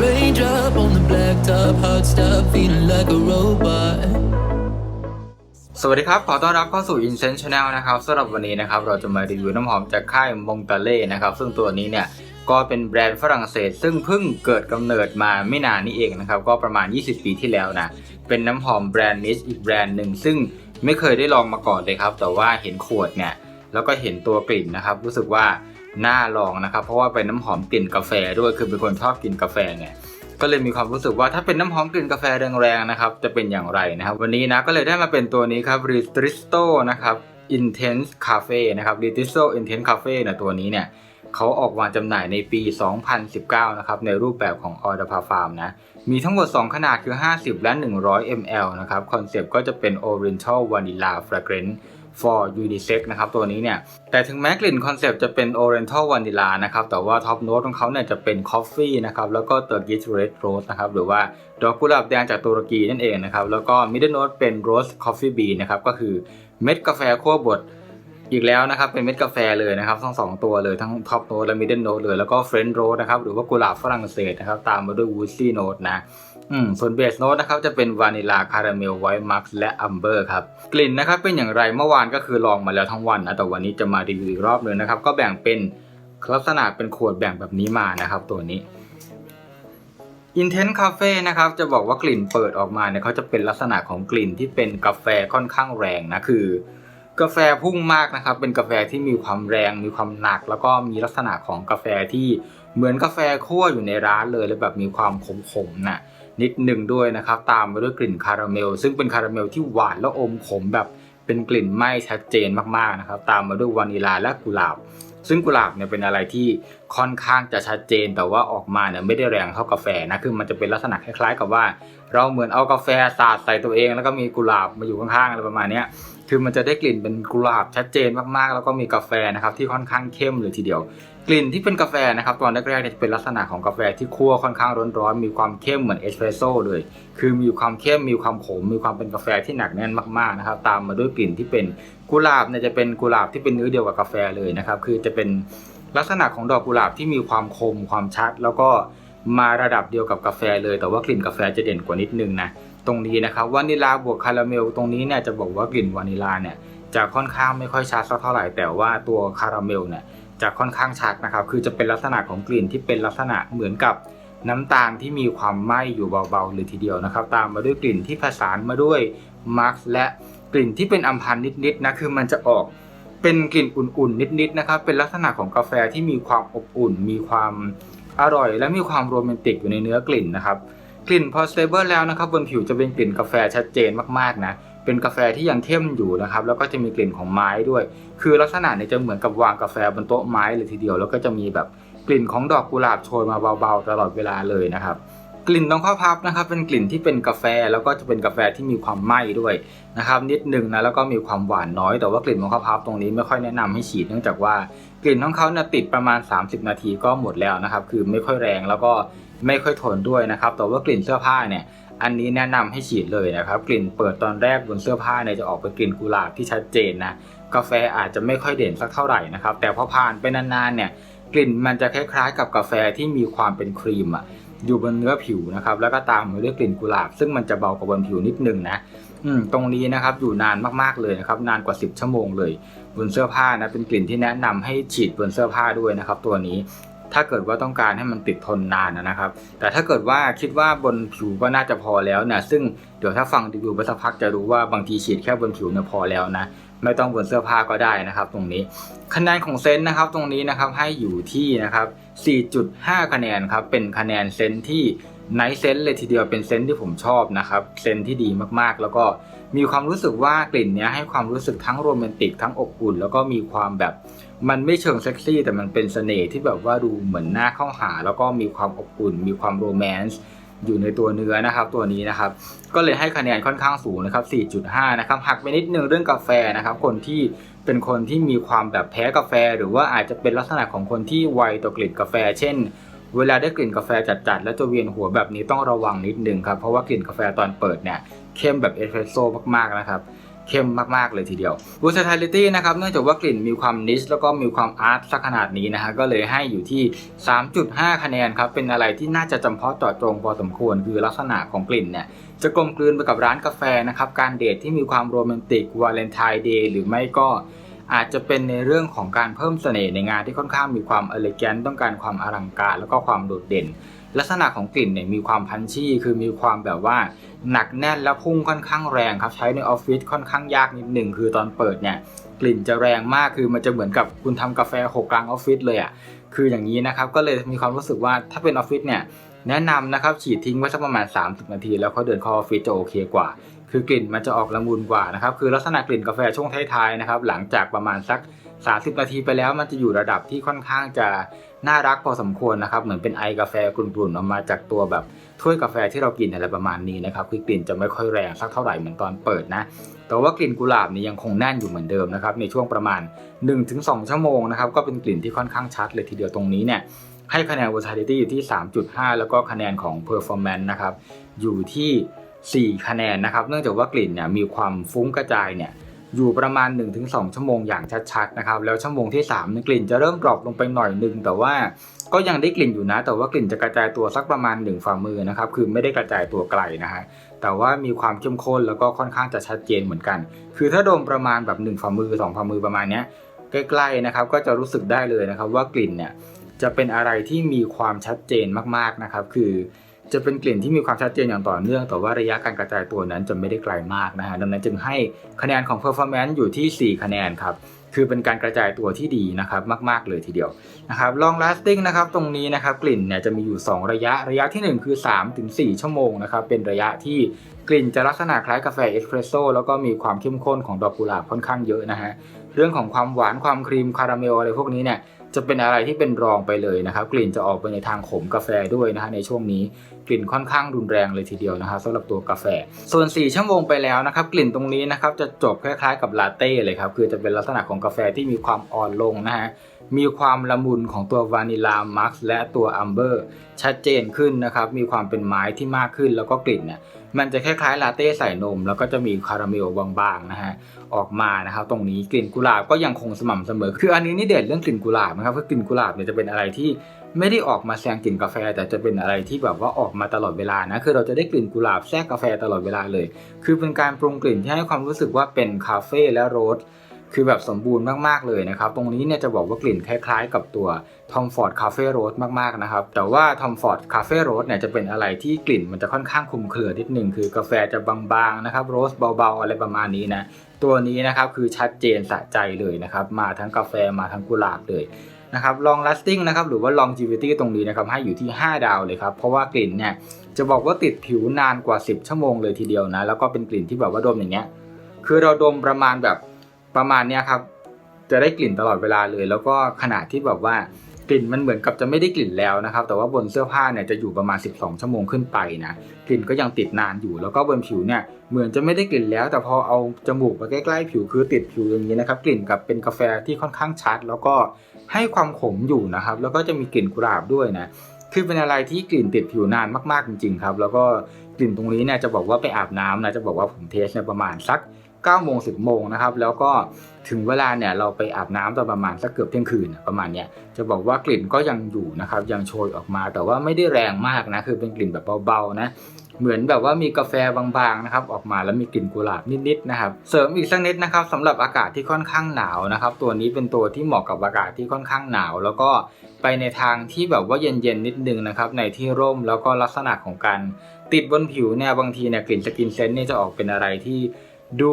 Raindrop on the blacktop, hot stuff, feeling like a robot. สวัสดีครับ ขอต้อนรับเข้าสู่ Incense Channel นะครับสำหรับวันนี้นะครับ เราจะมารีวิวน้ำหอมจากค่ายมงตาเล่นะครับ ซึ่งตัวนี้เนี่ย ก็เป็นแบรนด์ฝรั่งเศส ซึ่งเพิ่งเกิดกำเนิดมาไม่นานนี้เองนะครับ ก็ประมาณ 20 ปีที่แล้วนะ เป็นน้ำหอมแบรนด์นิชอีกแบรนด์หนึ่ง ซึ่งไม่เคยได้ลองมาก่อนเลยครับ แต่ว่าเห็นขวดเนี่ย แล้วก็เห็นตัวกลิ่นนะครับ รู้สึกว่า น่าลองนะครับ เพราะว่าเป็นน้ำหอมกลิ่นกาแฟด้วยคือเป็นคนชอบกินกาแฟเนี่ยก็เลยมีความรู้สึกว่าถ้าเป็นน้ำหอมกลิ่นกาแฟแรงๆนะครับจะเป็นอย่างไรนะครับ วันนี้นะก็เลยได้มาเป็นตัวนี้ครับ r e t r i s t o นะครับ Intense Cafe นะครับ r e t r i s t o Intense Cafe นะตัวนี้เนี่ยเขาออกวางจำหน่ายในปี 2019 นะครับ ในรูปแบบของ o r d a p a Farm นะ มีทั้งหมด 2 ขนาดคือ 50 และ 100 ml นะครับ คอนเซปต์ก็จะเป็น Oriental Vanilla Fragrance for unisex นะครับตัวนี้เนี่ย แต่ถึงแม้กลิ่นคอนเซปต์จะเป็น Oriental Vanilla นะครับ แต่ว่าท็อปโน้ตของเขาเนี่ยจะเป็น Coffee นะครับ แล้วก็ Turkish Red Rose นะครับ หรือว่าดอกกุหลาบแดงจากตุรกีนั่นเองนะครับ แล้วก็ Middle Note เป็น Rose Coffee Bean นะครับ ก็คือเม็ดกาแฟคั่วบดอีกแล้วนะครับ เป็นเม็ดกาแฟเลยนะครับ ทั้งสองตัวเลยทั้งท็อปโน้ตและมิดเดิลโน้ตเลย แล้วก็เฟรนช์โรสนะครับ หรือว่ากุหลาบฝรั่งเศสนะครับ ตามมาด้วยวูซี่โน้ตนะ อืมส่วนเบสโน้ตนะครับจะเป็นวานิลาคาราเมลไวท์มักซ์และอัมเบอร์ครับกลิ่นนะครับเป็นอย่างไรเมื่อวานก็คือลองมาแล้วทั้งวันนะแต่วันนี้จะมารีวิวอีกรอบหนึงนะครับก็แบ่งเป็นลักษณะเป็นขวดแบ่งแบบนี้มานะครับ ตัวนี้ Intense Cafe นะครับจะบอกว่ากลิ่นเปิดออกมาเนี่ยเขาจะเป็นลักษณะของกลิ่นที่เป็นกาแฟค่อนข้างแรงนะคือกาแฟพุ่งมากนะครับ เป็นกาแฟที่มีความแรง มีความหนัก แล้วก็มีลักษณะของกาแฟที่เหมือนกาแฟคั่วอยู่ในร้านเลยแล้วแบบมีความขมๆน่ะ นิดหนึ่งด้วยนะครับ ตามมาด้วยกลิ่นคาราเมล ซึ่งเป็นคาราเมลที่หวานและอมขมแบบเป็นกลิ่นไหม้ชัดเจนมากๆนะครับ ตามมาด้วยวานิลาและกุหลาบ ซึ่งกุหลาบเนี่ยเป็นอะไรที่ค่อนข้างจะชัดเจน แต่ว่าออกมาเนี่ยไม่ได้แรงเท่ากาแฟนะ คือมันจะเป็นลักษณะคล้ายๆ กับว่า เราเหมือนเอากาแฟสาดใส่ตัวเอง แล้วก็มีกุหลาบมาอยู่ข้างๆอะไรประมาณนี้คือมันจะได้กลิ่นเป็นกุหลาบชัดเจนมากๆ แล้วก็มีกาแฟนะครับที่ค่อนข้างเข้มเลยทีเดียว กลิ่นที่เป็นกาแฟนะครับตอนแรกๆจะเป็นลักษณะของกาแฟที่คั่วค่อนข้างร้อนๆมีความเข้มเหมือนเอสเปรสโซ่เลย คือมีความเข้มมีความขมมีความเป็นกาแฟที่หนักแน่นมากๆนะครับ ตามมาด้วยกลิ่นที่เป็นกุหลาบเนี่ยจะเป็นกุหลาบที่เป็นเนื้อเดียวกับกาแฟเลยนะครับ คือจะเป็นลักษณะของดอกกุหลาบที่มีความคมความชัด แล้วก็มาระดับเดียวกับกาแฟเลย แต่ว่ากลิ่นกาแฟจะเด่นกว่านิดนึงนะตรงนี้นะครับวานิลาบวกคาราเมลตรงนี้เนี่ยจะบอกว่ากลิ่นวานิลาเนี่ยจะค่อนข้างไม่ค่อยชัดสักเท่าไหร่แต่ว่าตัวคาราเมลเนี่ย จะค่อนข้างชัดนะครับ คือจะเป็นลักษณะของกลิ่นที่เป็นลักษณะเหมือนกับน้ำตาลที่มีความไหม้อยู่เบาๆเลยทีเดียวนะครับ ตามมาด้วยกลิ่นที่ผสานมาด้วยมาร์กและกลิ่นที่เป็นอัมพันธ์นิดๆนะคือมันจะออกเป็นกลิ่นอุ่นๆ นิดๆนะครับ เป็นลักษณะของกาแฟที่มีความอบอุ่น มีความอร่อย และมีความโรแมนติกอยู่ในเนื้อกลิ่นนะครับ กลิ่นพอสเตเบิลแล้วนะครับบนผิวจะเป็นกลิ่นกาแฟชัดเจนมากๆนะ เป็นกาแฟที่ยังเข้มอยู่นะครับ แล้วก็จะมีกลิ่นของไม้ด้วย คือลักษณะเนี่ยจะเหมือนกับวางกาแฟบนโต๊ะไม้เลยทีเดียว แล้วก็จะมีแบบกลิ่นของดอกกุหลาบโชยมาเบาๆ ตลอดเวลาเลยนะครับ กลิ่นตรงข้าวพับนะครับ เป็นกลิ่นที่เป็นกาแฟแล้วก็จะเป็นกาแฟที่มีความไหม้ด้วยนะครับ นิดหนึ่งนะแล้วก็มีความหวานน้อยแต่ว่ากลิ่นของข้าวพับตรงนี้ไม่ค่อยแนะนำให้ฉีดเนื่องจากว่ากลิ่นของเขาเนี่ยติดประมาณ 30 นาทีก็หมดแล้วนะครับ คือไม่ค่อยแรงแล้วก็ไม่ค่อยทนด้วยนะครับแต่ว่ากลิ่นเสื้อผ้าเนี่ย อันนี้แนะนำให้ฉีดเลยนะครับ กลิ่นเปิดตอนแรกบนเสื้อผ้าเนี่ยจะออกเป็นกลิ่นกุหลาบที่ชัดเจนนะกาแฟอาจจะไม่ค่อยเด่นสักเท่าไหร่นะครับ แต่พอผ่านไปนานๆเนี่ยกลิ่นมันจะคล้ายๆ กับกาแฟที่มีความเป็นครีมอะอยู่บนเนื้อผิวนะครับแล้วก็ตามมาด้วยกลิ่นกุหลาบ ซึ่งมันจะเบากว่าบนผิวนิดนึงนะตรงนี้นะครับอยู่นานมากๆเลยนะครับนานกว่า 10 ชั่วโมงเลย บนเสื้อผ้านะเป็นกลิ่นที่แนะนำให้ฉีดบนเสื้อผ้าด้วยนะครับตัวนี้ ถ้าเกิดว่าต้องการให้มันติดทนนานนะครับ แต่ถ้าเกิดว่าคิดว่าบนผิวก็น่าจะพอแล้วนะซึ่งเดี๋ยวถ้าฟังรีวิวไปสักพักจะรู้ว่าบางทีฉีดแค่บนผิวเนี่ยพอแล้วนะไม่ต้องบนเสื้อผ้าก็ได้นะครับ ตรงนี้คะแนนของเซนต์นะครับตรงนี้นะครับให้อยู่ที่นะครับ 4.5 คะแนนครับเป็นคะแนนเซนต์ที่ ไนท์เซนต์เลยทีเดียวเป็นเซนต์ที่ผมชอบนะครับเซนต์ที่ดีมากๆ แล้วก็มีความรู้สึกว่ากลิ่นเนี้ยให้ความรู้สึกทั้งโรแมนติกทั้งอบอุ่น แล้วก็มีความแบบมันไม่เชิงเซ็กซี่ แต่มันเป็นเสน่ห์ที่แบบว่าดูเหมือนหน้าเข้าหา แล้วก็มีความอบอุ่น มีความโรแมนต์อยู่ในตัวเนื้อนะครับ ตัวนี้นะครับ ก็เลยให้คะแนนค่อนข้างสูงนะครับ 4.5 นะครับหักไปนิดนึงเรื่องกาแฟนะครับ คนที่เป็นคนที่มีความแบบแพ้กาแฟ หรือว่าอาจจะเป็นลักษณะของคนที่ไวต่อกลิ่นกาแฟ เช่น เวลาได้กลิ่นกาแฟจัดๆ แล้วจะเวียนหัวแบบนี้ต้องระวังนิดนึงครับ เพราะว่ากลิ่นกาแฟตอนเปิดเนี่ยเข้มแบบเอสเปรสโซ่มากๆนะครับเข้มมากๆเลยทีเดียว versatility นะครับ เนื่องจากว่ากลิ่นมีความนิชแล้วก็มีความอาร์ตสักขนาดนี้นะฮะ ก็เลยให้อยู่ที่ 3.5 คะแนนครับ เป็นอะไรที่น่าจะจำเพาะเจาะจงพอสมควร คือลักษณะของกลิ่นเนี่ย จะกลมกลืนไปกับร้านกาแฟนะครับ การเดทที่มีความโรแมนติกวาเลนไทน์เดย์หรือไม่ก็ อาจจะเป็นในเรื่องของการเพิ่มเสน่ห์ในงานที่ค่อนข้างมีความเอลิแกนต้องการความอลังการแล้วก็ความโดดเด่น ลักษณะของกลิ่นเนี่ยมีความพันชี่ คือมีความแบบว่าหนักแน่นและพุ่งค่อนข้างแรงครับ ใช้ในออฟฟิศค่อนข้างยากนิดหนึ่งคือตอนเปิดเนี่ยกลิ่นจะแรงมากคือมันจะเหมือนกับคุณทำกาแฟหกกลางออฟฟิศเลยอะ่ะคืออย่างนี้นะครับก็เลยมีความรู้สึกว่าถ้าเป็นออฟฟิศเนี่ย แนะนำนะครับฉีดทิ้งไว้สักประมาณ 30 นาที แล้วเขาเดินเข้าออฟฟิศจะโอเคกว่า คือกลิ่นมันจะออกละมุนกว่านะครับคือลักษณะกลิ่นกาแฟช่วงท้ายๆนะครับหลังจากประมาณสัก 30 นาทีไปแล้วมันจะอยู่ระดับที่ค่อนข้างจะน่ารักพอสมควรนะครับเหมือนเป็นไอกาแฟกลุ่นๆออกมาจากตัวแบบถ้วยกาแฟที่เรากินอะไรประมาณนี้นะครับคือกลิ่นจะไม่ค่อยแรงสักเท่าไหร่เหมือนตอนเปิดนะแต่ว่ากลิ่นกุหลาบนี่ยังคงแน่นอยู่เหมือนเดิมนะครับในช่วงประมาณ 1-2 ชั่วโมงนะครับก็เป็นกลิ่นที่ค่อนข้างชัดเลยทีเดียวตรงนี้เนี่ย ให้คะแนน versatility อยู่ที่ 3.5 แล้วก็คะแนนของ performance นะครับอยู่ที่ 4 คะแนนนะครับ เนื่องจากว่ากลิ่นเนี่ยมีความฟุ้งกระจายเนี่ยอยู่ประมาณ 1-2 ชั่วโมงอย่างชัดๆนะครับแล้วชั่วโมงที่3เนี่ยกลิ่นจะเริ่มดรอปลงไปหน่อยหนึง แต่ว่าก็ยังได้กลิ่นอยู่นะ แต่ว่ากลิ่นจะกระจายตัวสักประมาณ 1 ฝ่ามือนะครับคือไม่ได้กระจายตัวไกลนะฮะแต่ว่ามีความเข้มข้นแล้วก็ค่อนข้างจะชัดเจนเหมือนกัน คือถ้าดมประมาณแบบ 1 ฝ่ามือ 2 ฝ่ามือประมาณเนี้ยใกล้ๆนะครับก็จะรู้สึกได้เลยนะครับว่ากลิ่นเนี่ย จะเป็นอะไรที่มีความชัดเจนมากๆนะครับ คือจะเป็นกลิ่นที่มีความชัดเจนอย่างต่อเนื่อง แต่ว่าระยะการกระจายตัวนั้นจะไม่ได้ไกลมากนะฮะดังนั้นจึงให้คะแนนของ performance อยู่ที่ 4 คะแนนครับคือเป็นการกระจายตัวที่ดีนะครับมาก ๆ เลยทีเดียวนะครับ long lasting นะครับตรงนี้นะครับกลิ่นเนี่ยจะมีอยู่ 2 ระยะระยะที่ 1 คือ 3-4 ชั่วโมงนะครับเป็นระยะที่กลิ่นจะลักษณะคล้ายกาแฟเอสเปรสโซ่แล้วก็มีความเข้มข้นของดอกกุหลาบค่อนข้างเยอะนะฮะเรื่องของความหวานความครีมคาราเมลอะไรพวกนี้เนี่ย จะเป็นอะไรที่เป็นรองไปเลยนะครับ กลิ่นจะออกไปในทางขมกาแฟด้วยนะฮะในช่วงนี้กลิ่นค่อนข้างรุนแรงเลยทีเดียวนะครับสำหรับตัวกาแฟ ส่วน 4 ชั่วโมงไปแล้วนะครับ กลิ่นตรงนี้นะครับจะจบคล้ายๆกับลาเต้เลยครับคือจะเป็นลักษณะของกาแฟที่มีความอ่อนลงนะฮะ มีความละมุนของตัววานิลามักซ์และตัวอัมเบอร์ชัดเจนขึ้นนะครับ มีความเป็นไม้ที่มากขึ้นแล้วก็กลิ่นเนี่ยมันจะคล้ายๆลาเต้ใส่นม แล้วก็จะมีคาราเมลบางๆนะฮะออกมานะครับ ตรงนี้กลิ่นกุหลาบก็ยังคงสม่ำเสมอ คืออันนี้นี่เด่นเรื่องกลิ่นกุหลาบนะครับคือกลิ่นกุหลาบเนี่ยจะเป็นอะไรที่ไม่ได้ออกมาแซงกลิ่นกาแฟ แต่จะเป็นอะไรที่แบบว่าออกมาตลอดเวลานะคือเราจะได้กลิ่นกุหลาบแทรกกาแฟตลอดเวลาเลย คือเป็นการปรุงกลิ่นที่ให้ความรู้สึกว่าเป็นคาเฟ่และโรส คือแบบสมบูรณ์มากๆเลยนะครับ ตรงนี้เนี่ยจะบอกว่ากลิ่นคล้ายๆ กับตัว Tom Ford Cafe Rose มากๆนะครับ แต่ว่า Tom Ford Cafe Rose เนี่ยจะเป็นอะไรที่กลิ่นมันจะค่อนข้างคุมเครือนิดหนึ่งคือกาแฟจะบางๆนะครับโรสเบาๆ อะไรประมาณนี้นะตัวนี้นะครับคือชัดเจนสะใจเลยนะครับ มาทั้งกาแฟมาทั้งกุหลาบเลยนะครับ long lasting นะครับหรือว่า longevity ตรงนี้นะครับให้อยู่ที่ 5 ดาวเลยครับ เพราะว่ากลิ่นเนี่ยจะบอกว่าติดผิวนานกว่า 10 ชั่วโมงเลยทีเดียวนะ แล้วก็เป็นกลิ่นที่แบบว่าดมอย่างเงี้ย คือเราดมประมาณแบบ ประมาณเนี้ยครับ จะได้กลิ่นตลอดเวลาเลย แล้วก็ขนาดที่แบบว่ากลิ่นมันเหมือนกับจะไม่ได้กลิ่นแล้วนะครับ แต่ว่าบนเสื้อผ้าเนี่ยจะอยู่ประมาณ 12 ชั่วโมงขึ้นไปนะกลิ่นก็ยังติดนานอยู่ แล้วก็บนผิวเนี่ยเหมือนจะไม่ได้กลิ่นแล้ว แต่พอเอาจมูกมาใกล้ๆผิวคือติดผิวอย่างนี้นะครับ กลิ่นกับเป็นกาแฟที่ค่อนข้างชัด แล้วก็ให้ความขมอยู่นะครับ แล้วก็จะมีกลิ่นกุหลาบด้วยนะคือเป็นอะไรที่กลิ่นติดผิวนานมากๆจริงๆครับ แล้วก็กลิ่นตรงนี้เนี่ยจะบอกว่าไปอาบน้ำนะจะบอกว่าผมเทสเนี่ยประมาณสัก 9โมง10โมงนะครับแล้วก็ถึงเวลาเนี่ยเราไปอาบน้ำตอนประมาณสักเกือบเที่ยงคืนประมาณเนี้ยจะบอกว่ากลิ่นก็ยังอยู่นะครับ ยังโชยออกมา แต่ว่าไม่ได้แรงมากนะคือเป็นกลิ่นแบบเบาๆนะเหมือนแบบว่ามีกาแฟบางๆนะครับออกมาแล้วมีกลิ่นกุหลาบนิดๆนะครับเสริมอีกสักนิดนะครับสำหรับอากาศที่ค่อนข้างหนาวนะครับตัวนี้เป็นตัวที่เหมาะกับอากาศที่ค่อนข้างหนาว แล้วก็ไปในทางที่แบบว่าเย็นๆนิดนึงนะครับในที่ร่มแล้วก็ลักษณะของการติดบนผิวเนี่ยบางทีเนี่ยกลิ่นสกินเซนต์เนี่ยจะออกเป็นอะไรที่ ดู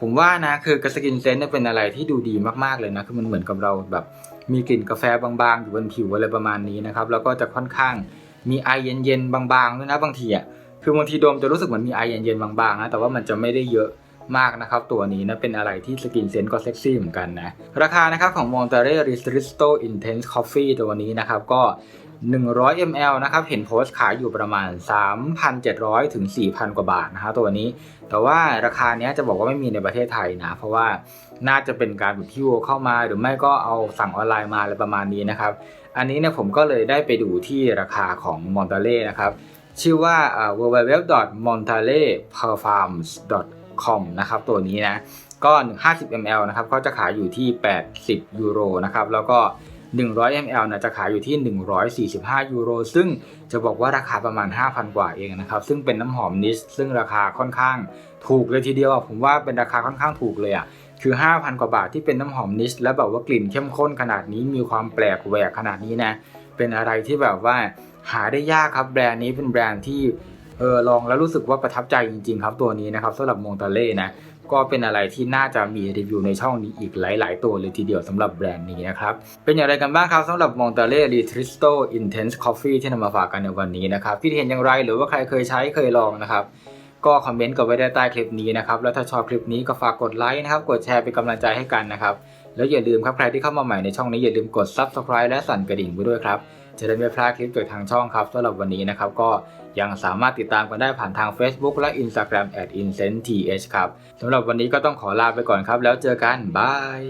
ผมว่านะคือกสกินเซนต์เนี่ยเป็นอะไรที่ดูดีมากๆเลยนะคือมันเหมือนกับเราแบบมีกลิ่นกาแฟบางๆอยู่บนผิวอะไรประมาณนี้นะครับแล้วก็จะค่อนข้างมีไอเย็นๆบางๆด้วยนะบางทีอะคือบางทีดมจะรู้สึกเหมือนมีไอเย็นๆบางๆนะแต่ว่ามันจะไม่ได้เยอะมากนะครับ ตัวนี้นะเป็นอะไรที่สกินเซนก็เซ็กซี่เหมือนกันนะ ราคานะครับของ Monterey Ristretto Intense Coffee ตัวนี้นะครับ ก็ 100 ml นะครับ เห็นโพสต์ขายอยู่ประมาณ 3,700 ถึง 4,000 กว่าบาทนะฮะตัวนี้ แต่ว่าราคาเนี้ยจะบอกว่าไม่มีในประเทศไทยนะ เพราะว่าน่าจะเป็นการแบบที่เข้ามา หรือไม่ก็เอาสั่งออนไลน์มาอะไรประมาณนี้นะครับ อันนี้เนี่ยผมก็เลยได้ไปดูที่ราคาของ Monterey นะครับ ชื่อว่า www.montaleperfarms com นะครับตัวนี้นะ ก็ 50 ml นะครับก็จะขายอยู่ที่ 80 ยูโรนะครับ แล้วก็ 100 ml นะจะขายอยู่ที่ 145 ยูโร ซึ่งจะบอกว่าราคาประมาณ 5,000 กว่าเองนะครับ ซึ่งเป็นน้ำหอมนิสซึ่งราคาค่อนข้างถูกเลยทีเดียวอะผมว่าเป็นราคาค่อนข้างถูกเลยอะคือ 5,000 กว่าบาทที่เป็นน้ำหอมนิสและแบบว่ากลิ่นเข้มข้นขนาดนี้มีความแปลกแหวกขนาดนี้นะเป็นอะไรที่แบบว่าหาได้ยากครับแบรนด์นี้เป็นแบรนด์ที่เออลองแล้วรู้สึกว่าประทับใจจริง ๆ ครับตัวนี้นะครับสำหรับมงตาเล่นะ ก็เป็นอะไรที่น่าจะมีรีวิวในช่องนี้อีกหลาย ๆ ตัวเลยทีเดียวสำหรับแบรนด์นี้นะครับ เป็นอย่างไรกันบ้างครับสำหรับมองตาเล่รีทริสโตอินเทนส์คอฟฟี่ที่นำมาฝากกันในวันนี้นะครับที่เห็นอย่างไรหรือว่าใครเคยใช้เคยลองนะครับก็คอมเมนต์กันไว้ได้ใต้คลิปนี้นะครับแล้วถ้าชอบคลิปนี้ก็ฝากกดไลค์นะครับกดแชร์เป็นกำลังใจให้กันนะครับแล้วอย่าลืมครับใครที่เข้ามาใหม่ในช่องนี้อย่าลืมกด subscribe และสั่นกระดิ่งไว้ด้วยครับจะได้ไม่พลาดคลิปจากทางช่องครับสำหรับวันนี้นะครับก็ ยังสามารถติดตามกันได้ผ่านทาง Facebook และ Instagram @incenth ครับสำหรับวันนี้ก็ต้องขอลาไปก่อนครับ แล้วเจอกันบาย